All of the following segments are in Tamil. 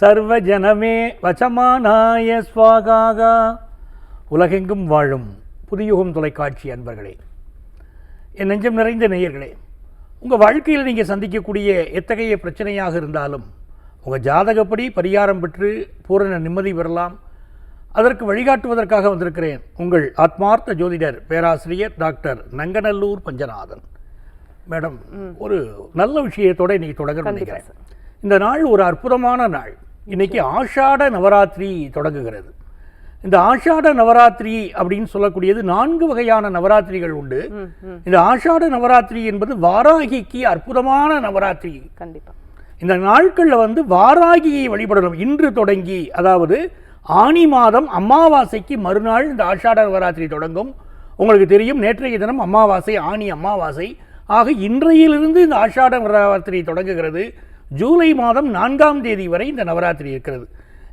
சர்வஜனமே வசமானாய ஸ்வாகாகா உலகெங்கும் வாழும் புதியுகம் தொலைக்காட்சி அன்பர்களே என் நெஞ்சம் நிறைந்த நேயர்களே உங்கள் வாழ்க்கையில் நீங்கள் சந்திக்கக்கூடிய எத்தகைய பிரச்சனையாக இருந்தாலும் உங்கள் ஜாதகப்படி பரிகாரம் பெற்று பூரண நிம்மதி பெறலாம். அதற்கு வழிகாட்டுவதற்காக வந்திருக்கிறேன் உங்கள் ஆத்மார்த்த ஜோதிடர் பேராசிரியர் டாக்டர் நங்கநல்லூர் பஞ்சநாதன். மேடம் ஒரு நல்ல விஷயத்தோட இன்னைக்கு தொடங்க நினைக்கிறேன். இந்த நாள் ஒரு அற்புதமான நாள். இன்னைக்கு ஆஷாட நவராத்திரி தொடங்குகிறது. இந்த ஆஷாட நவராத்திரி அப்படின்னு சொல்லக்கூடியது நான்கு வகையான நவராத்திரிகள் உண்டு. இந்த ஆஷாட நவராத்திரி என்பது வாராகிக்கு அற்புதமான நவராத்திரி. கண்டிப்பா. இந்த நாட்களில் வந்து வாராகியை வழிபடணும். இன்று தொடங்கி அதாவது ஆனி மாதம் அமாவாசைக்கு மறுநாள் இந்த ஆஷாட நவராத்திரி தொடங்கும். உங்களுக்கு தெரியும் நேற்றைய தினம் அமாவாசை ஆனி அமாவாசை. ஆக இன்றையிலிருந்து இந்த ஆஷாட நவராத்திரி தொடங்குகிறது. ஜூலை மாதம் நான்காம் தேதி வரை இந்த நவராத்திரி இருக்கிறது.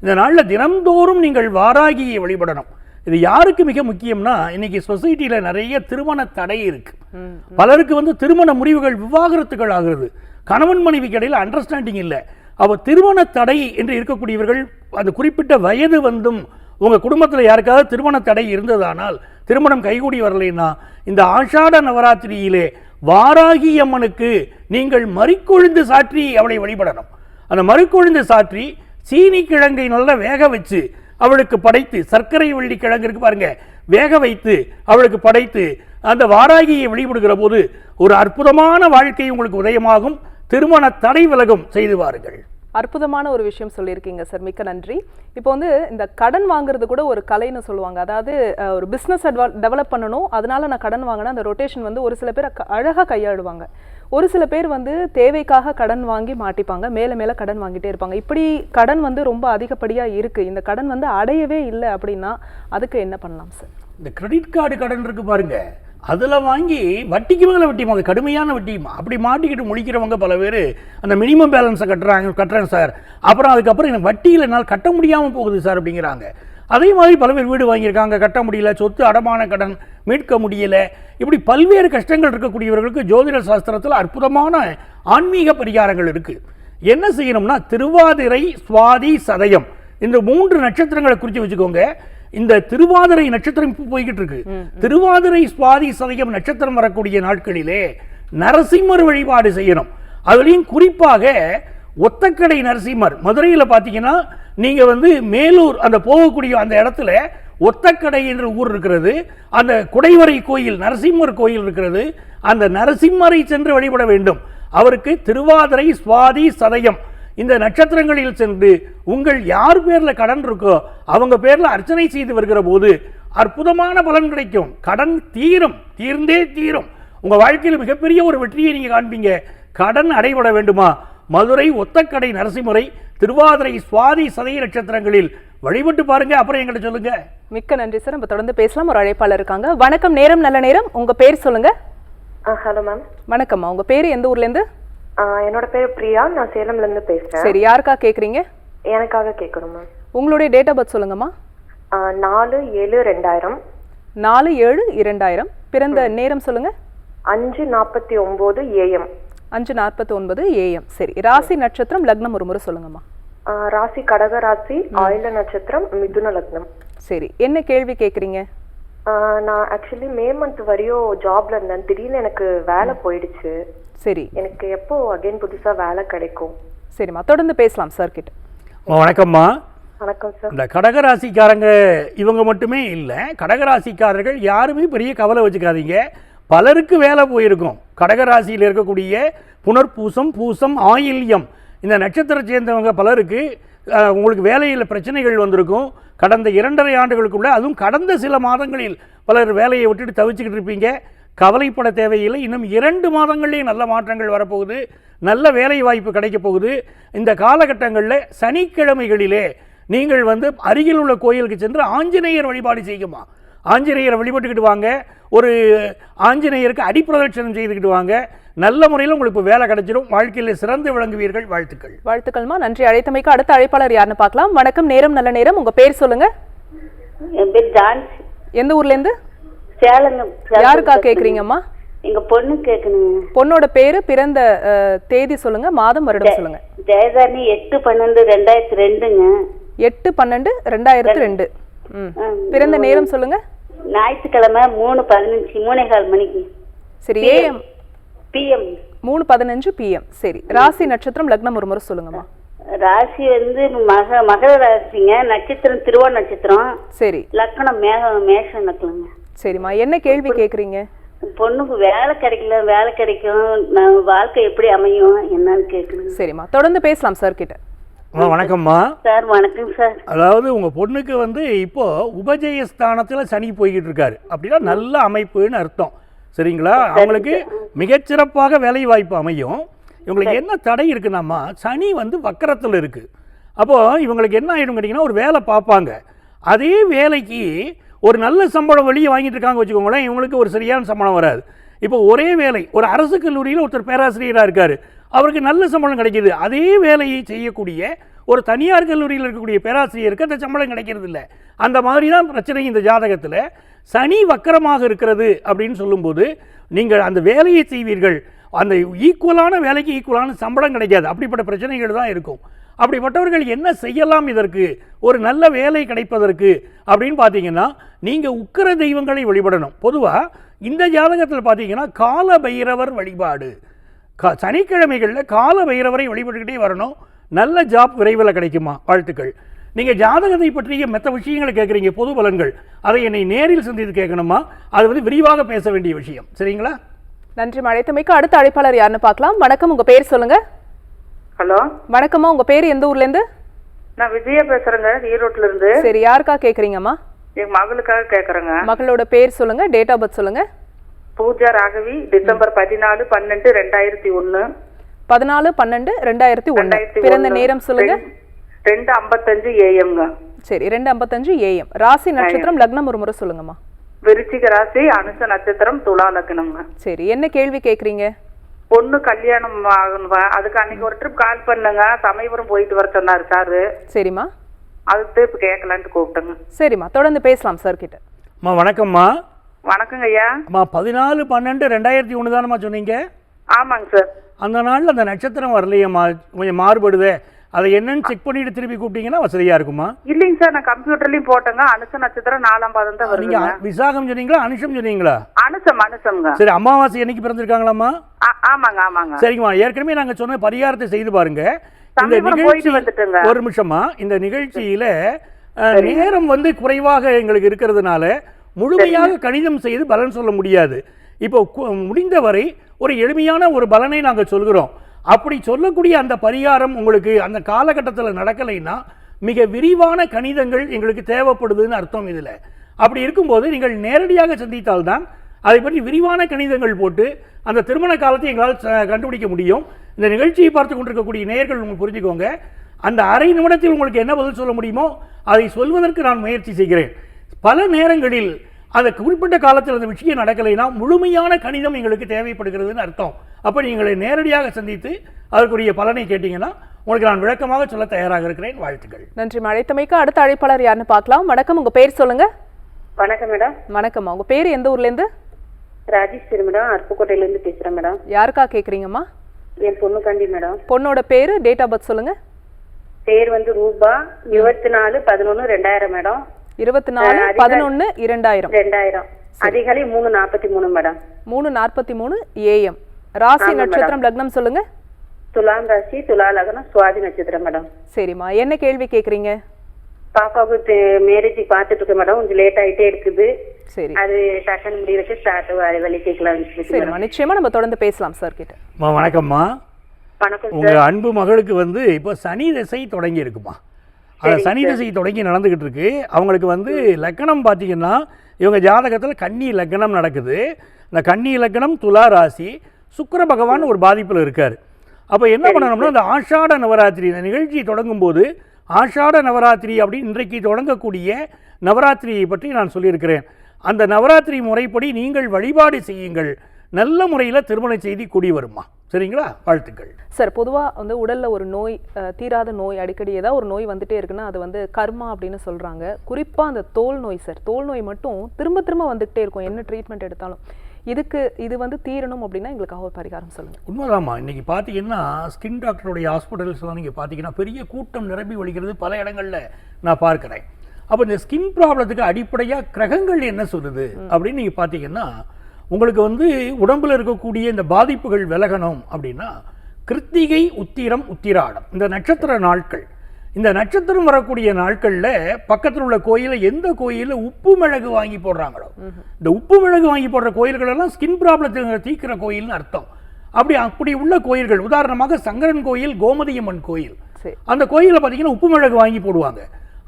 இந்த நாளில் தினம்தோறும் நீங்கள் வாராகியை வழிபடணும். இது யாருக்கு மிக முக்கியம்னா இன்னைக்கு சொசைட்டியில் நிறைய திருமண தடை இருக்கு. பலருக்கு வந்து திருமண முறிவுகள் விவாகரத்துகள் ஆகிறது. கணவன் மனைவிக்கு இடையில் அண்டர்ஸ்டாண்டிங் இல்லை. அவ திருமண தடை என்று இருக்கக்கூடியவர்கள் அந்த குறிப்பிட்ட வயது வந்தும் உங்கள் குடும்பத்தில் யாருக்காவது திருமண தடை இருந்ததானால் திருமணம் கைகூடி வரலைன்னா இந்த ஆஷாட நவராத்திரியிலே வாராகி அம்மனுக்கு நீங்கள் மறிக்கொழுந்து சாற்றி அவளை வழிபடணும். அந்த மறுக்கொழுந்து சாற்றி சீனி கிழங்கை நல்லா வேக வச்சு அவளுக்கு படைத்து சர்க்கரை வள்ளி கிழங்கு இருக்கு பாருங்க வேக வைத்து அவளுக்கு படைத்து அந்த வாராகியை வழிபடுகிற போது ஒரு அற்புதமான வாழ்க்கை உங்களுக்கு உதயமாகும். திருமண தடை விலகும் செய்து வாருங்கள். அற்புதமான ஒரு விஷயம் சொல்லியிருக்கீங்க சார். மிக்க நன்றி. இப்போ வந்து இந்த கடன் வாங்குறது கூட ஒரு கலைன்னு சொல்லுவாங்க. அதாவது ஒரு பிஸ்னஸ் டெவலப் பண்ணணும். அதனால நான் கடன் வாங்கினா அந்த ரொட்டேஷன் வந்து ஒரு சில பேர் அழகாக கையாளுவாங்க. ஒரு சில பேர் வந்து தேவைக்காக கடன் வாங்கி மாட்டிப்பாங்க. மேலே மேலே கடன் வாங்கிட்டே இருப்பாங்க. இப்படி கடன் வந்து ரொம்ப அதிகப்படியாக இருக்குது இந்த கடன் வந்து அடையவே இல்லை அப்படின்னா அதுக்கு என்ன பண்ணலாம் சார்? இந்த கிரெடிட் கார்டு கடன் இருக்குது பாருங்கள் அதில் வாங்கி வட்டிக்கு மேலே வட்டிமாங்க கடுமையான வட்டி. அப்படி மாட்டிக்கிட்டு முழிக்கிறவங்க பல பேர் அந்த மினிமம் பேலன்ஸை கட்டுறாங்க கட்டுறேன் சார். அப்புறம் அதுக்கப்புறம் எனக்கு வட்டியில் என்னால் கட்ட முடியாமல் போகுது சார் அப்படிங்கிறாங்க. அதே மாதிரி பல பேர் வீடு வாங்கியிருக்காங்க. கட்ட முடியல. சொத்து அடமான கடன் மீட்க முடியல. இப்படி பல்வேறு கஷ்டங்கள் இருக்கக்கூடியவர்களுக்கு ஜோதிட சாஸ்திரத்தில் அற்புதமான ஆன்மீக பரிகாரங்கள் இருக்குது என்ன செய்யணும்னா திருவாதிரை சுவாதி சதயம். இந்த மூன்று நட்சத்திரங்களை குறித்து வச்சுக்கோங்க. இந்த திருவாதிரை நட்சத்திரம் இப்போ போய்கிட்டு இருக்கு. திருவாதிரை சுவாதி சதயம் நட்சத்திரம் வரக்கூடிய நாட்களிலே நரசிம்மர் வழிபாடு செய்யணும். அதுலேயும் குறிப்பாக ஒத்தக்கடை நரசிம்மர். மதுரையில் பார்த்தீங்கன்னா நீங்கள் வந்து மேலூர் அந்த போகக்கூடிய அந்த இடத்துல ஒத்தக்கடை என்ற ஊர் இருக்கிறது. அந்த குடைவரை கோயில் நரசிம்மர் கோயில் இருக்கிறது. அந்த நரசிம்மரை சென்று வழிபட வேண்டும். அவருக்கு திருவாதிரை சுவாதி சதயம் இந்த நட்சத்திரங்களில் சென்று உங்கள் யார் பேர்ல கடன் இருக்கோ அவங்க பேர்ல அர்ச்சனை செய்து வருகிற போது அற்புதமான பலன் கிடைக்கும். கடன் தீரும் தீர்ந்தே தீரும். உங்க வாழ்க்கையில் மிகப்பெரிய ஒரு வெற்றியை நீங்க காண்பீங்க. கடன் அடைபட வேண்டுமா? மதுரை ஒத்தக்கடை நரசிம்முறை திருவாதிரை சுவாதி சதய நட்சத்திரங்களில் வழிபட்டு பாருங்க. அப்புறம் எங்கிட்ட சொல்லுங்க. மிக்க நன்றி சார். நம்ம தொடர்ந்து பேசலாம். ஒரு அழைப்பாளர் இருக்காங்க. வணக்கம். நேரம் நல்ல நேரம். உங்க பேர் சொல்லுங்க. ஆ ஹலோ மேம் வணக்கம்மா. உங்க பேர் எந்த ஊர்ல இருந்து? என்னோட பேர் பிரியா. நான் சேலம்ல இருந்து பேசுறேன். சரி யாருக்கா கேக்குறீங்க? எனக்காக கேட்கணும் உங்களுடைய டேட் ஆஃப் பர்த் சொல்லுங்கம்மா. நாலு ஏழு ரெண்டாயிரம். நாலு ஏழு இரண்டாயிரம். பிறந்த நேரம் சொல்லுங்க. அஞ்சு நாற்பத்தி ஒம்பது ஏஎம். அஞ்சு நாற்பத்தி ஒன்பது ஏஎம். சரி ராசி நட்சத்திரம் லக்னம் ஒரு முறை சொல்லுங்கம்மா. ராசி கடக ராசி ஆயுள நட்சத்திரம் மிதுன லக்னம். சரி என்ன கேள்வி கேக்குறீங்க? ஆ, நான் ஆக்சுவலி மே மந்த் வரையும் ஜாப்ல இருந்தேன். திடீர்னு எனக்கு வேலை போயிடுச்சு. சரி. எனக்கு எப்போ அகைன் புதுசா வேலை கிடைக்கும்? சரிம்மா தொடர்ந்து பேசலாம் சார் கிட்ட. வணக்கம்மா. வணக்கம் சார் இந்த கடகராசிக்காரங்க இவங்க மட்டுமே இல்லை கடகராசிக்காரர்கள் யாருமே பெரிய கவலை வச்சுக்காதீங்க. பலருக்கு வேலை போயிருக்கும். கடகராசியில் இருக்கக்கூடிய புனர்பூசம் பூசம் ஆயில்யம். இந்த நட்சத்திரம் சேர்ந்தவங்க பலருக்கு உங்களுக்கு வேலையில் பிரச்சனைகள் வந்திருக்கும். கடந்த இரண்டரை ஆண்டுகளுக்குள்ளே அதுவும் கடந்த சில மாதங்களில் பலர் வேலையை விட்டுட்டு தவிச்சுக்கிட்டு இருப்பீங்க. கவலைப்பட தேவையில்லை. இன்னும் இரண்டு மாதங்கள்லேயும் நல்ல மாற்றங்கள் வரப்போகுது. நல்ல வேலை வாய்ப்பு கிடைக்கப் போகுது. இந்த காலகட்டங்களில் சனிக்கிழமைகளிலே நீங்கள் வந்து அருகில் உள்ள கோயிலுக்கு சென்று ஆஞ்சநேயர் வழிபாடு செய்யுமா ஆஞ்சநேயரை வழிபட்டுக்கிட்டு வாங்க. ஒரு ஆஞ்சநேயருக்கு அடிப்பிரதட்சணம் செய்துக்கிட்டு வாங்க. நல்ல முறையில் உங்களுக்கு இப்போ வேலை கிடைச்சிடும். வாழ்க்கையில் சிறந்து விளங்குவீர்கள். வாழ்த்துக்கள். வாழ்த்துக்கள்மா. நன்றி. அழைத்தமைக்கு அடுத்த அழைப்பாளர் யாருன்னு பார்க்கலாம். வணக்கம். நேரம் நல்ல நேரம். உங்க பேர் சொல்லுங்க. என் பேர் ஜான்சி. எந்த ஊர்ல இருந்து? சேலங்க யாருக்கா. கேக்குறீங்கம்மா? எங்க பொண்ணு கேட்கணுங்க பொண்ணோட பேரு பிறந்த தேதி சொல்லுங்க. மாதம் வருடம் சொல்லுங்க. ஜெயதாரணி எட்டு பன்னெண்டு ரெண்டாயிரத்தி ரெண்டுங்க. எட்டு பன்னெண்டு ரெண்டாயிரத்தி ரெண்டு. பிறந்த நேரம் சொல்லுங்க. ஞாயிற்றுக்கிழமை மூணு பதினஞ்சு மூணே கால் மணிக்கு. சரி ஏஎம் பிஎம் மூணு பதினஞ்சு பிஎம் சரி. ராசி நட்சத்திரம் லக்னம் ஒரு முறை சொல்லுங்கம்மா. ராசி வந்து மக மகர ராசிங்க. நட்சத்திரம் திருவோண நட்சத்திரம். சரி. லக்கணம் மேக மேஷம் நக்கலங்க சரிம்மா. என்ன கேள்வி கேக்குறீங்க? பொண்ணுக்கு வேலை கிடைக்கல. வேலை கிடைக்கும். நான் வாழ்க்கை எப்படி அமையும்? என்னன்னு கேட்கணுங்க சரிம்மா. தொடர்ந்து பேசலாம் சார் கிட்ட. அம்மா வணக்கம்மா. சார் வணக்கம் சார் அதாவது உங்கள் பொண்ணுக்கு வந்து இப்போ உபஜயஸ்தானத்தில் சனி போய்கிட்டு இருக்காரு. அப்படின்னா நல்ல அமைப்புன்னு அர்த்தம். சரிங்களா? அவங்களுக்கு மிகச்சிறப்பாக வேலை வாய்ப்பு அமையும். இவங்களுக்கு என்ன தடை இருக்குன்னாம்மா சனி வந்து வக்கரத்தில் இருக்குது அப்போது இவங்களுக்கு என்ன ஆகிடும் கேட்டிங்கன்னா ஒரு வேலை பார்ப்பாங்க. அதே வேலைக்கு ஒரு நல்ல சம்பளம் வெளியே வாங்கிட்டு இருக்காங்க வச்சுக்கோங்களேன் இவங்களுக்கு ஒரு சரியான சம்பளம் வராது. இப்போ ஒரே வேலை ஒரு அரசு கல்லூரியில் ஒருத்தர் பேராசிரியராக இருக்கார். அவருக்கு நல்ல சம்பளம் கிடைக்கிது. அதே வேலையை செய்யக்கூடிய ஒரு தனியார் கல்லூரியில் இருக்கக்கூடிய பேராசிரியருக்கு அந்த சம்பளம் கிடைக்கிறது இல்ல அந்த மாதிரி தான் பிரச்சனை இந்த ஜாதகத்தில். சனி வக்கரமாக இருக்கிறது அப்படின்னு சொல்லும்போது நீங்கள் அந்த வேலையை செய்வீர்கள். அந்த ஈக்குவலான வேலைக்கு ஈக்குவலான சம்பளம் கிடைக்காது. அப்படிப்பட்ட பிரச்சனைகள் தான் இருக்கும். அப்படிப்பட்டவர்கள் என்ன செய்யலாம் இதற்கு? ஒரு நல்ல வேலை கிடைப்பதற்கு அப்படின்னு பார்த்தீங்கன்னா நீங்கள் உக்கிர தெய்வங்களை வழிபடணும். பொதுவாக இந்த ஜாதகத்தில் பார்த்தீங்கன்னா கால பைரவர் வழிபாடு. க சனிக்கிழமைகளில் கால பைரவரை வழிபட்டுக்கிட்டே வரணும். நல்ல ஜாப் விரைவில் கிடைக்குமா? வாழ்த்துக்கள். நீங்கள் ஜாதகத்தை பற்றிய மற்ற விஷயங்களை கேட்குறீங்க பொது பலன்கள். அதை என்னை நேரில் சந்தித்து கேட்கணுமா? அது வந்து விரிவாக பேச வேண்டிய விஷயம். சரிங்களா? நன்றி அழைத்தமைக்கு அடுத்த அழைப்பாளர் யாருன்னு பார்க்கலாம். வணக்கம் உங்க பேர் சொல்லுங்க. ஹலோ? வணக்கம்மா உங்க பேர் எந்த ஊர்ல இருந்து நான் விஜயா பேசுறேங்க ஈரோட்ல இருந்து சரி யாருக்கா கேக்குறீங்கம்மா எங்க மகளுக்காக கேக்குறேங்க மகளோட பேர் சொல்லுங்க டேட் ஆஃப் பர்த் சொல்லுங்க. பூஜா ராகவி டிசம்பர் பதினாலு பன்னெண்டு ரெண்டாயிரத்தி ஒண்ணு பதினாலு பன்னெண்டு ரெண்டாயிரத்தி ரெண்டாயிரத்தி பிறந்த. நேரம் சொல்லுங்க. ரெண்டு- ஐம்பத்தஞ்சு ஏஎம்ங்க சரி ரெண்டு ஐம்பத்தஞ்சு ஏஎம் ராசி நட்சத்திரம் லக்னம் ஒரு முறை சொல்லுங்கம்மா. விருச்சிக ராசி அனுச நட்சத்திரம் துலா லக்னம்ங்க. சரி என்ன கேள்வி கேக்குறீங்க? பொண்ணு கல்யாணம் ஆகணும்? அதுக்கு அன்னைக்கு ஒரு ட்ரிப் கால் பண்ணுங்க. சமயபுரம் போயிட்டு வர சொன்னாரு சாரு சரிம்மா. அதுக்கு இப்ப கேட்கலான்ட்டு கூப்பிட்டேங்க. சரிம்மா தொடர்ந்து பேசலாம் சார் கிட்ட. அம்மா வணக்கம்மா. வணக்கங்க ஐயா. அம்மா பதினாலு பன்னெண்டு ரெண்டாயிரத்தி ஒன்று தானம்மா சொன்னீங்க? ஆமாங்க சார் அந்த நாளில் அந்த நட்சத்திரம் வரலையேம்மா? கொஞ்சம் மாறுபடுதே. அதை என்னன்னு செக் பண்ணிட்டு திருப்பி கூப்பிட்டீங்கன்னா வசதியாக இருக்குமா? இல்லைங்க சார் நான் கம்ப்யூட்டர்லயும் போட்டேங்க. அனுச நட்சத்திரம் நாலாம் பாதம் தான் வருதுங்க. விசாகம் சொன்னீங்களா அனுஷம் சொன்னீங்களா? அனுசம் அனுசம்ங்க சரி அமாவாசை என்னைக்கு பிறந்திருக்காங்களாம்மா? ஆ- ஆமாங்க ஆமாங்க. சரிங்கம்மா ஏற்கனவே நாங்க சொன்ன பரிகாரத்தை செய்து பாருங்க. இந்த. நிகழ்ச்சி ஒரு நிமிஷமா இந்த நிகழ்ச்சியில நேரம் வந்து குறைவாக எங்களுக்கு இருக்கிறதுனால முழுமையாக கணிதம் செய்து பலன் சொல்ல முடியாது. இப்போ முடிந்தவரை ஒரு எளிமையான ஒரு பலனை நாங்கள் சொல்கிறோம். அப்படி சொல்லக்கூடிய அந்த பரிகாரம் உங்களுக்கு அந்த காலகட்டத்தில் நடக்கலைன்னா மிக விரிவான கணிதங்கள் எங்களுக்கு தேவைப்படுதுன்னு அர்த்தம் இதில். அப்படி இருக்கும்போது நீங்கள் நேரடியாக சந்தித்தால்தான் அதை பற்றி விரிவான கணிதங்கள் போட்டு அந்த திருமண காலத்தை எங்களால் ச- கண்டுபிடிக்க முடியும். இந்த நிகழ்ச்சியை பார்த்து கொண்டிருக்கக்கூடிய நேயர்கள் உங்களுக்கு புரிஞ்சுக்கோங்க. அந்த அரை நிமிடத்தில் உங்களுக்கு என்ன பதில் சொல்ல முடியுமோ அதை சொல்வதற்கு நான் முயற்சி செய்கிறேன். பல நேரங்களில் அந்த குறிப்பிட்ட காலத்தில் அந்த விஷயம் நடக்கலைன்னா முழுமையான கணிதம் எங்களுக்கு தேவைப்படுகிறதுன்னு அர்த்தம். அப்போ நீங்களை நேரடியாக சந்தித்து அதற்குரிய பலனை கேட்டீங்கன்னா உங்களுக்கு நான் விளக்கமாக சொல்ல தயாராக இருக்கிறேன். வாழ்த்துக்கள். நன்றி அழைத்தமைக்கு அடுத்த அழைப்பாளர் யாருன்னு பார்க்கலாம். வணக்கம். உங்க பேர் சொல்லுங்க. வணக்கம் மேடம். வணக்கம்மா உங்க பேர் எந்த ஊர்ல இருந்து ராஜேஸ்வரி மேடம். அருப்புக்கோட்டையில இருந்து பேசுறேன் மேடம். யாருக்கா கேக்குறீங்கம்மா? என் பொண்ணுக்காண்டி மேடம். பொண்ணோட பேரு டேட் ஆஃப் பர்த் சொல்லுங்க. பேர் வந்து ரூபா இருபத்தி நாலு பதினொன்னு ரெண்டாயிரம் மேடம். இருபத்தி நாலு பதினொன்னு இரண்டாயிரம். ரெண்டாயிரம் அதிகாலை மூணு நாற்பத்தி மூணு மேடம். மூணு நாற்பத்தி மூணு ஏஎம். ராசி நட்சத்திரம் லக்னம் சொல்லுங்க. துலாம் ராசி துலா லக்னம் சுவாதி நட்சத்திரம் மேடம். சரிம்மா. என்ன கேள்வி கேக்குறீங்க பாப்பாவுக்கு மேரேஜ் பார்த்துட்டு இருக்கேன் மேடம். கொஞ்சம் லேட் ஆயிட்டே இருக்குது. சரி. அது டக்குன்னு முடியறதுக்கு ஸ்டார்ட் வழி கேட்கலாம் சரிம்மா. நிச்சயமா நம்ம தொடர்ந்து பேசலாம் சார் கிட்ட. வணக்கம்மா. வணக்கம் உங்க அன்பு மகளுக்கு வந்து இப்போ சனி திசை தொடங்கி இருக்குமா? அந்த சனி திசை தொடங்கி நடந்துகிட்டு இருக்கு அவங்களுக்கு வந்து லக்னம் பார்த்தீங்கன்னா இவங்க ஜாதகத்தில் கன்னி லக்னம் நடக்குது. இந்த கன்னி லக்னம் துலா ராசி சுக்கிர பகவான் ஒரு பாதிப்பில் இருக்கார். அப்போ என்ன பண்ணணும்னா இந்த ஆஷாட நவராத்திரி இந்த நிகழ்ச்சி தொடங்கும் போது ஆஷாட நவராத்திரி அப்படின்னு இன்றைக்கு தொடங்கக்கூடிய நவராத்திரியை பற்றி நான் சொல்லியிருக்கிறேன். அந்த நவராத்திரி முறைப்படி நீங்கள் வழிபாடு செய்யுங்கள். நல்ல முறையில் திருமண செய்தி கூடி வருமா? சரிங்களா? வாழ்த்துக்கள். சார் பொதுவா வந்து உடல்ல ஒரு நோய் தீராத நோய் அடிக்கடி ஏதாவது ஒரு நோய் வந்துட்டே இருக்குன்னா அது வந்து கர்மா அப்படின்னு சொல்றாங்க. குறிப்பா அந்த தோல் நோய் சார். தோல் நோய் மட்டும் திரும்ப திரும்ப வந்துகிட்டே இருக்கும் என்ன ட்ரீட்மெண்ட் எடுத்தாலும். இதுக்கு இது வந்து தீரணும் அப்படின்னா எங்களுக்காக ஒரு பரிகாரம் சொல்லுங்க. உண்மைதாம்மா. இன்னைக்கு பார்த்தீங்கன்னா ஸ்கின் டாக்டருடைய ஹாஸ்பிட்டல்ஸ்லாம் நீங்கள் பார்த்தீங்கன்னா பெரிய கூட்டம் நிரம்பி வழிகிறது பல இடங்களில் நான் பார்க்குறேன். அப்போ இந்த ஸ்கின் ப்ராப்ளத்துக்கு அடிப்படையாக கிரகங்கள் என்ன சொல்லுது? அப்படின்னு நீங்கள் பார்த்தீங்கன்னா உங்களுக்கு வந்து உடம்புல இருக்கக்கூடிய இந்த பாதிப்புகள் விலகணும் அப்படின்னா கிருத்திகை உத்திரம் உத்திராடம். இந்த நட்சத்திர நாட்கள். இந்த நட்சத்திரம் வரக்கூடிய நாட்களில் பக்கத்தில் உள்ள கோயிலில் எந்த கோயிலில் உப்பு மிளகு வாங்கி போடுறாங்களோ இந்த உப்பு மிளகு வாங்கி போடுற கோயில்கள் எல்லாம் ஸ்கின் ப்ராப்ளத்தை தீர்க்கிற கோயில்னு அர்த்தம். அப்படி அப்படி உள்ள கோயில்கள் உதாரணமாக சங்கரன் கோயில் கோமதியம்மன் கோயில். அந்த கோயிலில் பார்த்தீங்கன்னா உப்பு மிளகு வாங்கி போடுவாங்க.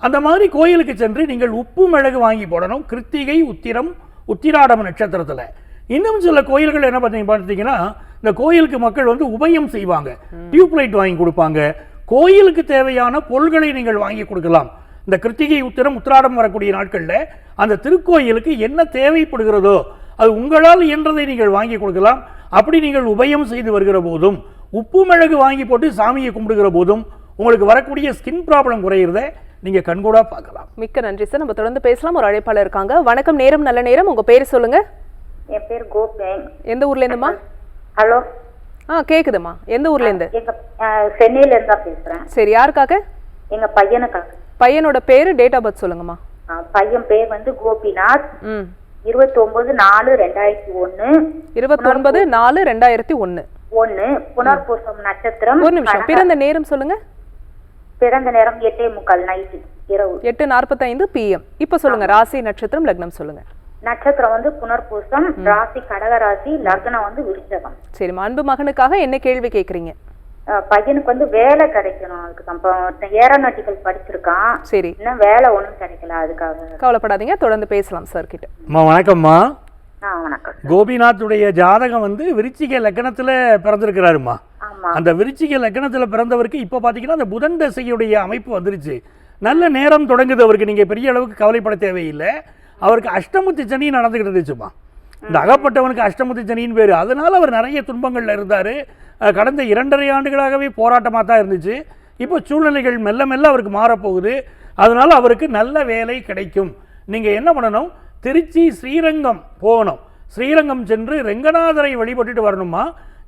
அந்த மாதிரி கோயிலுக்கு சென்று நீங்கள் உப்பு மிளகு வாங்கி போடணும் கிருத்திகை உத்திரம் உத்திராடம் நட்சத்திரத்தில். இன்னும் சில கோயில்கள் என்ன பார்த்தீங்க பார்த்தீங்கன்னா இந்த கோயிலுக்கு மக்கள் வந்து உபயம் செய்வாங்க. டியூப் லைட் வாங்கி கொடுப்பாங்க. கோயிலுக்கு தேவையான பொருள்களை நீங்கள் வாங்கி கொடுக்கலாம். இந்த கிருத்திகை உத்திரம் உத்திராடம் வரக்கூடிய நாட்களில் அந்த திருக்கோயிலுக்கு என்ன தேவைப்படுகிறதோ அது உங்களால் இயன்றதை நீங்கள் வாங்கி கொடுக்கலாம். அப்படி நீங்கள் உபயம் செய்து வருகிற போதும் உப்பு மிளகு வாங்கி போட்டு சாமியை கும்பிடுகிற போதும் உங்களுக்கு வரக்கூடிய ஸ்கின் ப்ராப்ளம் குறையிறத நீங்கள் கண்கூடா பார்க்கலாம். மிக்க நன்றி சார். நம்ம தொடர்ந்து பேசலாம். ஒரு அழைப்பாளர் இருக்காங்க. வணக்கம். நேரம் நல்ல நேரம். உங்க பேர் சொல்லுங்க. என் பேர் கோபி எந்த ஊர்ல இருந்துமா ஹலோ? ஆ கேக்குதுமா எந்த ஊர்ல இருந்து? சென்னையில இருந்தா பேசுறேன். சரி யாருக்காக? எங்க பையனுக்காக. பையனோட பேரு டேட் ஆஃப் பர்த் சொல்லுங்கம்மா. பையன் பேர் வந்து கோபிநாத். ம். இருபத்தி ஒன்பது நாலு ரெண்டாயிரத்தி ஒண்ணு இருபத்தொன்பது நாலு ரெண்டாயிரத்தி ஒன்னு. ஒண்ணு புனர்பூசம் நட்சத்திரம். ஒரு நிமிஷம். பிறந்த நேரம் சொல்லுங்க. பிறந்த நேரம் எட்டே முக்கால் நைட்டு இரவு. எட்டு நாற்பத்தைந்து பிஎம் இப்போ சொல்லுங்க. ராசி நட்சத்திரம் லக்னம் சொல்லுங்க. நட்சத்திரம் வந்து புனர்பூசம் ராசி கடக ராசி லக்னம் வந்து விருச்சகம். சரிம்மா அன்பு மகனுக்காக என்ன கேள்வி கேக்குறீங்க? பையனுக்கு வந்து வேலை கிடைக்கணும் அதுக்கு ஏரோநாட்டிக்கல் படிச்சிருக்கான். சரி. இன்னும் வேலை ஒண்ணும் கிடைக்கல அதுக்காக. கவலைப்படாதீங்க தொடர்ந்து பேசலாம் சார் கிட்ட அம்மா வணக்கம்மா. ஆ வணக்கம் கோபிநாத்துடைய ஜாதகம் வந்து விருச்சிக லக்கணத்தில் பிறந்திருக்கிறாருமா? ஆமா. அந்த விருச்சிக லக்கணத்தில் பிறந்தவருக்கு இப்போ பார்த்தீங்கன்னா அந்த புதன் தசையுடைய அமைப்பு வந்துருச்சு. நல்ல நேரம் தொடங்குது அவருக்கு. நீங்கள் பெரிய அளவுக்கு கவலைப்பட தேவையில்லை. அவருக்கு அஷ்டமுத்தி சனி நடந்துக்கிட்டு இருந்துச்சுமா இந்த அகப்பட்டவனுக்கு அஷ்டமுத்தி சனின்னு பேர். அதனால் அவர் நிறைய துன்பங்களில் இருந்தார். கடந்த இரண்டரை ஆண்டுகளாகவே போராட்டமாக தான் இருந்துச்சு. இப்போ சூழ்நிலைகள் மெல்ல மெல்ல அவருக்கு மாறப்போகுது. அதனால் அவருக்கு நல்ல வேலை கிடைக்கும். நீங்கள் என்ன பண்ணணும்? திருச்சி ஸ்ரீரங்கம் போகணும். ஸ்ரீரங்கம் சென்று ரெங்கநாதரை வழிபட்டுட்டு வரணுமா?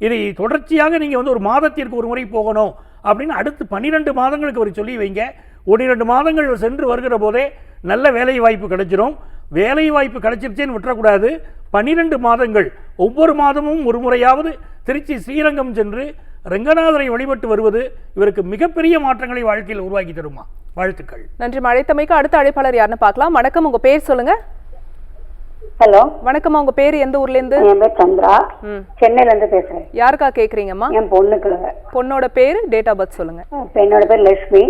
இதை தொடர்ச்சியாக நீங்கள் வந்து ஒரு மாதத்திற்கு ஒரு முறை போகணும் அப்படின்னு அடுத்து பன்னிரெண்டு மாதங்களுக்கு அவர் சொல்லி வைங்க. ஒன்னிரண்டு மாதங்கள் சென்று வருகிற போதே நல்ல வேலை வாய்ப்பு கிடைச்சிடும் வேலை வாய்ப்பு கிடைச்சிருச்சேன்னு விட்டுறக்கூடாது. பன்னிரெண்டு மாதங்கள் ஒவ்வொரு மாதமும் ஒரு முறையாவது திருச்சி ஸ்ரீரங்கம் சென்று ரெங்கநாதரை வழிபட்டு வருவது இவருக்கு மிகப்பெரிய மாற்றங்களை வாழ்க்கையில் உருவாக்கி தருமா? வாழ்த்துக்கள். நன்றி அழைத்தமைக்கு அடுத்த அழைப்பாளர் யாருன்னு பார்க்கலாம். வணக்கம் உங்க பேர் சொல்லுங்க. ஹலோ. வணக்கம்மா உங்க பேர் எந்த ஊர்ல இருந்து என் பேர் சந்திரா. சென்னையில இருந்து பேசுறேன். யாருக்கா கேக்குறீங்கம்மா? என் பொண்ணுக்கு. பொண்ணோட பேரு டேட் ஆஃப் பர்த் சொல்லுங்க. என்னோட பேர் லட்சுமி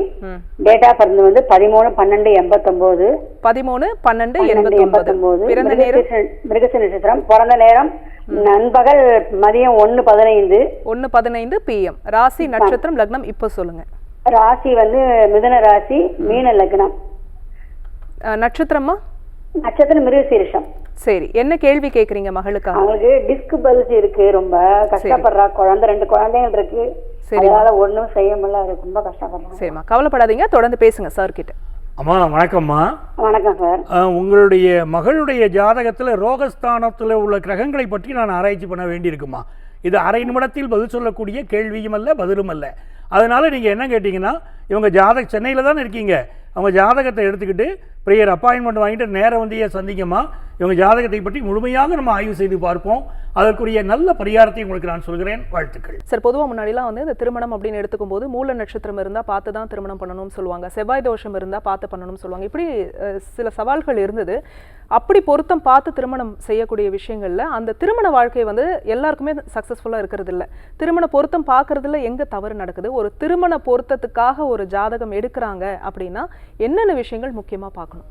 டேட் ஆஃப் பர்த் வந்து பதிமூணு பன்னெண்டு எண்பத்தொன்பது பதிமூணு பன்னெண்டு எண்பத்தொன்பது பிறந்த நேரம்? மிருகச நட்சத்திரம் பிறந்த நேரம் நண்பகல் மதியம் ஒன்னு பதினைந்து. ஒன்னு பதினைந்து பிஎம் ராசி நட்சத்திரம் லக்னம் இப்போ சொல்லுங்க. ராசி வந்து மிதுன ராசி மீன லக்னம். நட்சத்திரமா நட்சத்திரம் மிருகசீரிஷம். சரி என்ன கேள்வி கேக்குறீங்க மகளுக்காக? அவங்களுக்கு டிஸ்க் பல்ஸ் இருக்கு ரொம்ப. கஷ்டப்படுறா குழந்தை ரெண்டு குழந்தைகள் இருக்கு. அதனால ஒண்ணும் செய்ய முடியல. அது ரொம்ப கஷ்டப்படுறாங்க சரிம்மா. கவலைப்படாதீங்க. தொடர்ந்து பேசுங்க சார் கிட்ட அம்மா வணக்கம்மா. வணக்கம் சார். உங்களுடைய மகளுடைய ஜாதகத்தில் ரோகஸ்தானத்தில் உள்ள கிரகங்களை பற்றி நான் ஆராய்ச்சி பண்ண வேண்டியிருக்குமா இது அரை நிமிடத்தில் பதில் சொல்லக்கூடிய கேள்வியும் அல்ல பதிலும் அல்ல. அதனால நீங்கள் என்ன கேட்டிங்கன்னா இவங்க ஜாதக சென்னையில் தானே இருக்கீங்க. அவங்க ஜாதகத்தை எடுத்துக்கிட்டு ப்ரேயர் அப்பாயின்மெண்ட் வாங்கிட்டு நேரம் வந்து சந்திக்கமா இவங்க ஜாதகத்தை பற்றி முழுமையாக நம்ம ஆய்வு செய்து பார்ப்போம். அதற்குரிய நல்ல பரிகாரத்தை உங்களுக்கு நான் சொல்கிறேன். வாழ்த்துக்கள். சார் பொதுவாக முன்னாடிலாம் வந்து இந்த திருமணம் அப்படின்னு எடுத்துக்கும் போது மூல நட்சத்திரம் இருந்தால் பார்த்து தான் திருமணம் பண்ணணும்னு சொல்லுவாங்க. செவ்வாய் தோஷம் இருந்தால் பார்த்து பண்ணணும்னு சொல்லுவாங்க. இப்படி சில சவால்கள் இருந்தது. அப்படி பொருத்தம் பார்த்து திருமணம் செய்யக்கூடிய விஷயங்களில் அந்த திருமண வாழ்க்கை வந்து எல்லாருக்குமே சக்ஸஸ்ஃபுல்லாக இருக்கிறது இல்லை திருமண பொருத்தம் பார்க்கறதுல எங்கே தவறு நடக்குது? ஒரு திருமண பொருத்தத்துக்காக ஒரு ஜாதகம் எடுக்கிறாங்க அப்படின்னா என்னென்ன விஷயங்கள் முக்கியமாக பார்க்கணும்?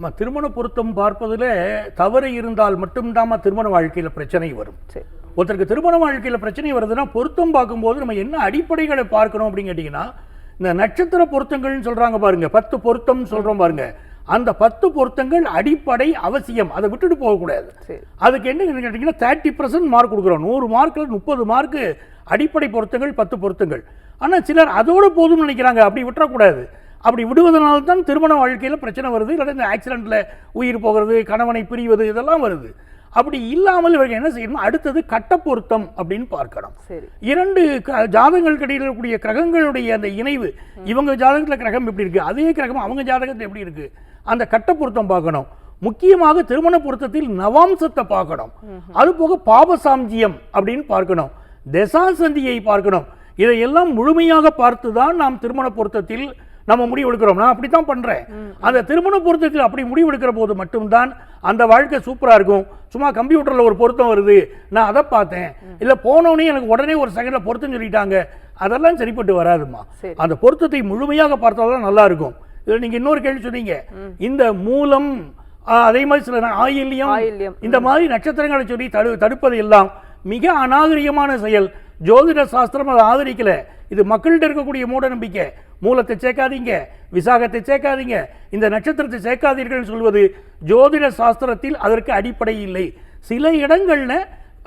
நம்ம திருமண பொருத்தம் பார்ப்பதில் தவறு இருந்தால் மட்டும்தாம்மா திருமண வாழ்க்கையில் பிரச்சனை வரும். ஒருத்தருக்கு திருமண வாழ்க்கையில் பிரச்சனை வருதுன்னா பொருத்தம் பார்க்கும்போது நம்ம என்ன அடிப்படைகளை பார்க்கணும் அப்படின்னு கேட்டிங்கன்னா இந்த நட்சத்திர பொருத்தங்கள்னு சொல்றாங்க பாருங்க பத்து பொருத்தம் சொல்றோம் பாருங்க. அந்த பத்து பொருத்தங்கள் அடிப்படை அவசியம். அதை விட்டுட்டு போகக்கூடாது. அதுக்கு என்ன கேட்டிங்கன்னா தேர்ட்டி பர்சன்ட் மார்க் கொடுக்குறோம். நூறு மார்க்கில் முப்பது மார்க்கு அடிப்படை பொருத்தங்கள் பத்து பொருத்தங்கள். ஆனால் சிலர் அதோட போதும்னு நினைக்கிறாங்க. அப்படி விட்டுறக்கூடாது. அப்படி விடுவதனால தான் திருமண வாழ்க்கையில் பிரச்சனை வருது இல்லாட்டி இந்த ஆக்சிடெண்ட்டில் உயிர் போகிறது கணவனை பிரிவது இதெல்லாம் வருது. அப்படி இல்லாமல் இவர்கள் என்ன செய்யணும் அடுத்தது கட்ட பொருத்தம் அப்படின்னு பார்க்கணும். இரண்டு க- ஜாதகங்களுக்கு இடையில் இருக்கக்கூடிய கிரகங்களுடைய அந்த இணைவு இவங்க ஜாதகத்தில் கிரகம் எப்படி இருக்கு அதே கிரகம் அவங்க ஜாதகத்தில் எப்படி இருக்கு அந்த கட்ட பொருத்தம் பார்க்கணும். முக்கியமாக திருமண பொருத்தத்தில் நவாம்சத்தை பார்க்கணும். அது போக பாபசாம்ஜியம் அப்படின்னு பார்க்கணும். தசாசந்தியை பார்க்கணும். இதையெல்லாம் முழுமையாக பார்த்து தான் நாம் திருமண பொருத்தத்தில் நம்ம முடிவெடுக்கிறோம் நான் அப்படி தான் பண்ணுறேன் அந்த திருமண பொருத்தத்தில் அப்படி முடிவெடுக்கிற போது மட்டும்தான் அந்த வாழ்க்கை சூப்பராக இருக்கும். சும்மா கம்ப்யூட்டரில் ஒரு பொருத்தம் வருது. நான் அதை பார்த்தேன். இல்லை போனோடனே எனக்கு உடனே ஒரு செகண்டில் பொருத்தம் சொல்லிட்டாங்க. அதெல்லாம் சரிப்பட்டு வராதுமா. அந்த பொருத்தத்தை முழுமையாக பார்த்தால் தான் நல்லா இருக்கும். இதில் நீங்கள் இன்னொரு கேள்வி சொன்னீங்க. இந்த மூலம் அதே மாதிரி சில ஆயில்யம், இந்த மாதிரி நட்சத்திரங்களை சொல்லி தடு தடுப்பது எல்லாம் மிக அநாகரிகமான செயல். ஜோதிட சாஸ்திரம் அதை ஆதரிக்கல. இது மக்கள்கிட்ட இருக்கக்கூடிய மூட நம்பிக்கை மூலத்தை சேர்க்காதீங்க விசாகத்தை சேர்க்காதீங்க இந்த நட்சத்திரத்தை சேர்க்காதீர்கள் சொல்வது ஜோதிட சாஸ்திரத்தில் அதற்கு அடிப்படை இல்லை. சில இடங்கள்ல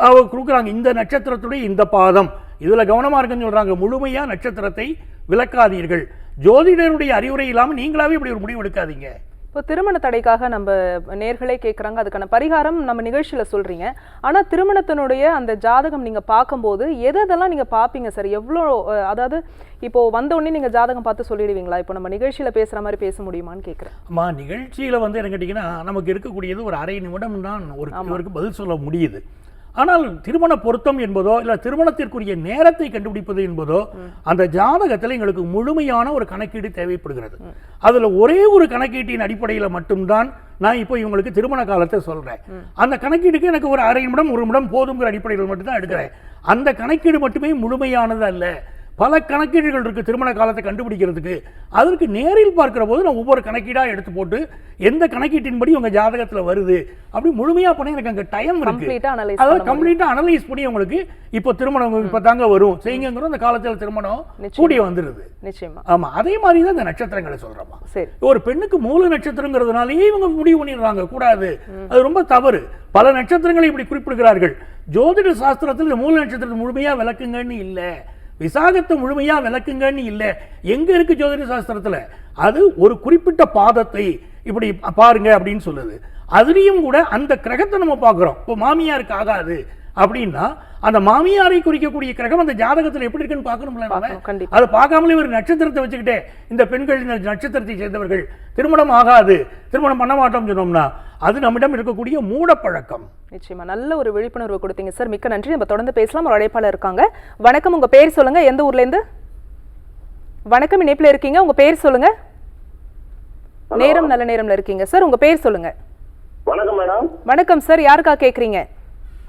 அவங்க கொடுக்குறாங்க இந்த நட்சத்திரத்துடைய இந்த பாதம். இதில் கவனமாக இருக்குன்னு சொல்கிறாங்க முழுமையாக நட்சத்திரத்தை விளக்காதீர்கள். ஜோதிடருடைய அறிவுரை இல்லாமல் நீங்களாவே இப்படி ஒரு முடிவு எடுக்காதீங்க. இப்போ திருமண தடைக்காக நம்ம நேர்களே கேட்குறாங்க அதுக்கான பரிகாரம் நம்ம நிகழ்ச்சியில் சொல்றீங்க. ஆனா திருமணத்தினுடைய அந்த ஜாதகம் நீங்க பார்க்கும்போது எது எதெல்லாம் நீங்க பார்ப்பீங்க சார்? எவ்வளோ அதாவது இப்போ வந்த உடனே நீங்க ஜாதகம் பார்த்து சொல்லிடுவீங்களா? இப்போ நம்ம நிகழ்ச்சியில பேசுற மாதிரி பேச முடியுமான்னு கேட்குறேன் அம்மா நிகழ்ச்சியில் வந்து என்ன கேட்டிங்கன்னா நமக்கு இருக்கக்கூடியது ஒரு அரை நிமிடம் தான் ஒரு இவருக்கு பதில் சொல்ல முடியுது. ஆனால் திருமண பொருத்தம் என்பதோ இல்லை திருமணத்திற்குரிய நேரத்தை கண்டுபிடிப்பது என்பதோ அந்த ஜாதகத்தில் எங்களுக்கு முழுமையான ஒரு கணக்கீடு தேவைப்படுகிறது. அதில் ஒரே ஒரு கணக்கீட்டின் அடிப்படையில் மட்டும்தான் நான் இப்போ இவங்களுக்கு திருமண காலத்தை சொல்கிறேன் அந்த கணக்கீடுக்கு எனக்கு ஒரு அரை நிமிடம் ஒரு நிமிடம் போதுங்கிற அடிப்படையில் மட்டும்தான் எடுக்கிறேன். அந்த கணக்கீடு மட்டுமே முழுமையானது அல்ல பல கணக்கீடுகள் இருக்கு திருமண காலத்தை கண்டுபிடிக்கிறதுக்கு. அதற்கு நேரில் பார்க்கிற போது நான் ஒவ்வொரு கணக்கீடா எடுத்து போட்டு எந்த கணக்கீட்டின்படி உங்க ஜாதகத்துல வருது அப்படி முழுமையா பண்ண எனக்கு அங்க டைம் இருக்கு. Complete ஆ analyze அதாவது பண்ண கம்ப்ளீட்டா அனலைஸ் பண்ணி உங்களுக்கு இப்போ திருமணம் இப்போ தாங்க வரும். செய்யுங்கிற அந்த காலத்துல திருமணம் நிச்சயமா. கூடிய வந்துருது. நிச்சயமா. ஆமா அதே மாதிரி தான் இந்த நட்சத்திரங்களை சொல்றோமா. சரி. ஒரு பெண்ணுக்கு மூல நட்சத்திரங்கிறதுனாலயே இவங்க முடிவு பண்ணிடுறாங்க கூடாது. அது ரொம்ப தவறு. பல நட்சத்திரங்களை இப்படி குறிப்பிடுகிறார்கள். ஜோதிட சாஸ்திரத்தில் மூல நட்சத்திரத்தை முழுமையா விளக்குங்கன்னு இல்ல. விசாகத்தை முழுமையா விளக்குங்கன்னு இல்ல. எங்க இருக்கு ஜோதிட சாஸ்திரத்துல? அது ஒரு குறிப்பிட்ட பாதத்தை இப்படி பாருங்க அப்படின்னு சொல்லுது. அதுலயும் கூட அந்த கிரகத்தை நம்ம பார்க்கிறோம். இப்போ மாமியாருக்கு ஆகாது அப்படின்னா அந்த மாமியாரை குறிக்கக்கூடிய கிரகம் அந்த ஜாதகத்துல எப்படி இருக்குன்னு பார்க்கணும்ல. அதை பார்க்காமலே ஒரு நட்சத்திரத்தை வச்சுக்கிட்டே இந்த பெண்கள் இந்த நட்சத்திரத்தை சேர்ந்தவர்கள் திருமணம் ஆகாது திருமணம் பண்ண மாட்டோம்னு சொன்னோம்னா அது நம்மிடம் இருக்கக்கூடிய மூடப்பழக்கம். நிச்சயமா. நல்ல ஒரு விழிப்புணர்வு கொடுத்தீங்க சார். மிக்க நன்றி. நம்ம தொடர்ந்து பேசலாம். ஒரு அழைப்பாளர் இருக்காங்க. வணக்கம். உங்க பேர் சொல்லுங்க. எந்த ஊர்ல இருந்து வணக்கம். இணைப்புல இருக்கீங்க. உங்க பேர் சொல்லுங்க. நேரம் நல்ல நேரம்ல இருக்கீங்க சார். உங்க பேர் சொல்லுங்க. வணக்கம் மேடம். வணக்கம் சார். யாருக்கா கேக்குறீங்க?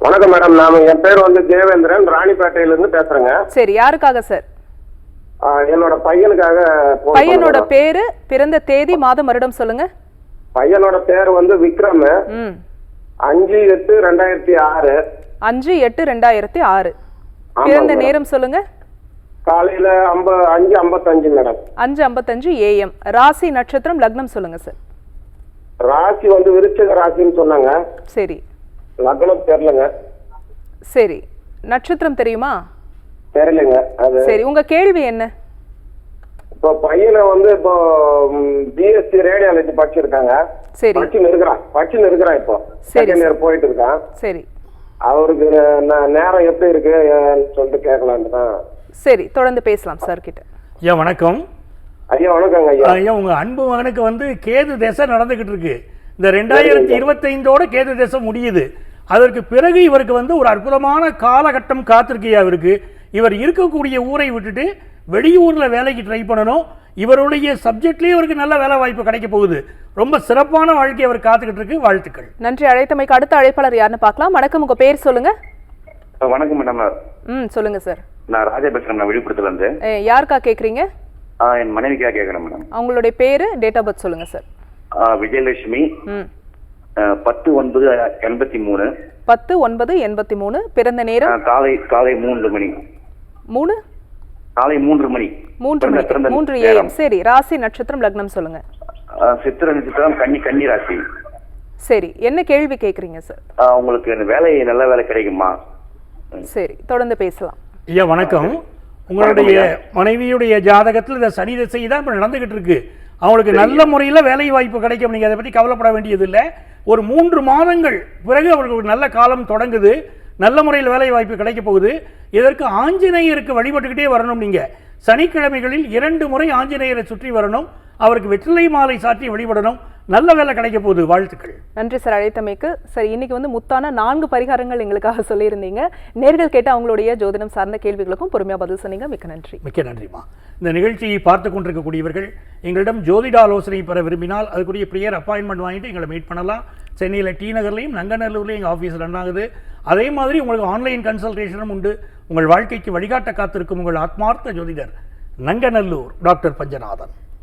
வணக்கம் மேடம். நாம என் பேர் வந்து தேவேந்திரன். ராணிப்பேட்டையில இருந்து பேசுறேங்க. சரி. யாருக்காக சார்? என்னோட பையனுக்காக பையனோட. பேரு பிறந்த தேதி மாதம் வருடம் சொல்லுங்க. பையனோட பேர் வந்து விக்ரம். அஞ்சு எட்டு ரெண்டாயிரத்தி ஆறு. அஞ்சு எட்டு ரெண்டாயிரத்தி ஆறு. பிறந்த. நேரம் சொல்லுங்க. காலையில ஐம்ப அஞ்சு ஐம்பத்தஞ்சு மேடம். அஞ்சு ஐம்பத்தஞ்சு ஏஎம். ராசி நட்சத்திரம் லக்னம் சொல்லுங்க சார். ராசி வந்து விருச்சிக ராசின்னு சொன்னாங்க. சரி. லக்னம் தெரியலங்க. சரி. நட்சத்திரம் தெரியுமா? தெரியலங்க. அது சரி உங்க கேள்வி என்ன? இப்போ பையனை வந்து இப்போ பிஎஸ்சி ரேடியாலஜி படிச்சிருக்காங்க. சரி. படிச்சுன்னு இருக்கிறான். படிச்சுன்னு இருக்கிறான் இப்போ. சரி, செகண்ட். இயர் போயிட்டு இருக்கான் சரி. அவருக்கு நேரம் எப்படி இருக்கு சொல்லிட்டு கேட்கலான்னு தான். சரி தொடர்ந்து பேசலாம் சார் கிட்ட. ஐயா வணக்கம். ஐயா வணக்கங்க ஐயா. ஐயா உங்க அன்பு மகனுக்கு வந்து கேது திசை நடந்துகிட்டு இருக்கு. இந்த ரெண்டாயிரத்தி இருபத்தைந்தோட கேது திசை முடியுது. அதற்கு பிறகு இவருக்கு வந்து ஒரு அற்புதமான காலகட்டம் காத்திருக்கையா இவருக்கு இவர் இருக்கக்கூடிய ஊரை விட்டுட்டு வெளியூர்ல வேலைக்கு ட்ரை பண்ணணும். இவருடைய சப்ஜெக்ட்லயே இவருக்கு நல்ல வேலை வாய்ப்பு கிடைக்க போகுது. ரொம்ப சிறப்பான வாழ்க்கை அவர் காத்துக்கிட்டு இருக்கு. வாழ்த்துக்கள். நன்றி அழைத்தமைக்கு அடுத்த அழைப்பாளர் யாருன்னு பார்க்கலாம். வணக்கம் உங்க பேர் சொல்லுங்க. வணக்கம் மேடம் ம் சொல்லுங்க சார் நான் ராஜா பேசுறேன் நான் விழுப்புரத்துல இருந்து. யாருக்கா கேக்குறீங்க? என் மனைவிக்காக கேட்கறேன் மேடம் அவங்களுடைய பேரு டேட் ஆஃப் பர்த் சொல்லுங்க சார் விஜயலட்சுமி. பத்து ஒன்பது எண்பத்தி மூணு. பத்து ஒன்பது எண்பத்தி மூணு. பிறந்த நேரம்? காலை காலை மூன்று மணி. மூணு? காலை மூன்று மணி. மூன்று பிறந்த மூன்று. ஏஎம் சரி ராசி நட்சத்திரம் லக்னம் சொல்லுங்க. சித்திர நட்சத்திரம் கன்னி கன்னி ராசி. சரி என்ன கேள்வி கேட்குறீங்க சார் உங்களுக்கு இந்த வேலை நல்ல வேலை கிடைக்குமா? சரி தொடர்ந்து பேசலாம். ஐயா வணக்கம். உங்களுடைய மனைவியுடைய ஜாதகத்தில் இந்த சனி திசை தான் இப்போ நடந்துகிட்டு இருக்கு. அவங்களுக்கு நல்ல முறையில் வேலை வாய்ப்பு கிடைக்கும் நீங்கள் அதை பற்றி கவலைப்பட வேண்டியது இல்லை ஒரு மூன்று மாதங்கள் பிறகு அவர்களுக்கு ஒரு நல்ல காலம் தொடங்குது. நல்ல முறையில் வேலை வாய்ப்பு கிடைக்க போகுது. இதற்கு ஆஞ்சநேயருக்கு வழிபட்டுக்கிட்டே வரணும் நீங்கள் சனிக்கிழமைகளில் இரண்டு முறை ஆஞ்சநேயரை சுற்றி வரணும். அவருக்கு வெற்றிலை மாலை சாற்றி வழிபடணும். நல்ல வேலை கிடைக்க போகுது வாழ்த்துக்கள். நன்றி சார் அழைத்தமைக்கு. சரி இன்னைக்கு வந்து முத்தான நான்கு பரிகாரங்கள் எங்களுக்காக சொல்லியிருந்தீங்க. நேர்கள் கேட்ட அவங்களுடைய ஜோதிடம் சார்ந்த கேள்விகளுக்கும் பொறுமையா பதில் சொன்னீங்க. மிக்க நன்றி. மிக்க நன்றிம்மா. இந்த நிகழ்ச்சியை பார்த்து கொண்டிருக்கக்கூடியவர்கள் எங்களிடம் ஜோதிட ஆலோசனை பெற விரும்பினால் அதுக்குரிய ப்ரியர் அப்பாயின்மெண்ட் வாங்கிட்டு எங்களை மீட் பண்ணலாம். சென்னையில் டி நகர்லையும் நங்கநல்லூர்லையும் எங்கள் ஆஃபீஸ் ரன் ஆகுது. அதே மாதிரி உங்களுக்கு ஆன்லைன் கன்சல்டேஷனும் உண்டு. உங்கள் வாழ்க்கைக்கு வழிகாட்ட காத்திருக்கும் உங்கள் ஆத்மார்த்த ஜோதிடர் நங்கநல்லூர் டாக்டர் பஞ்சநாதன்.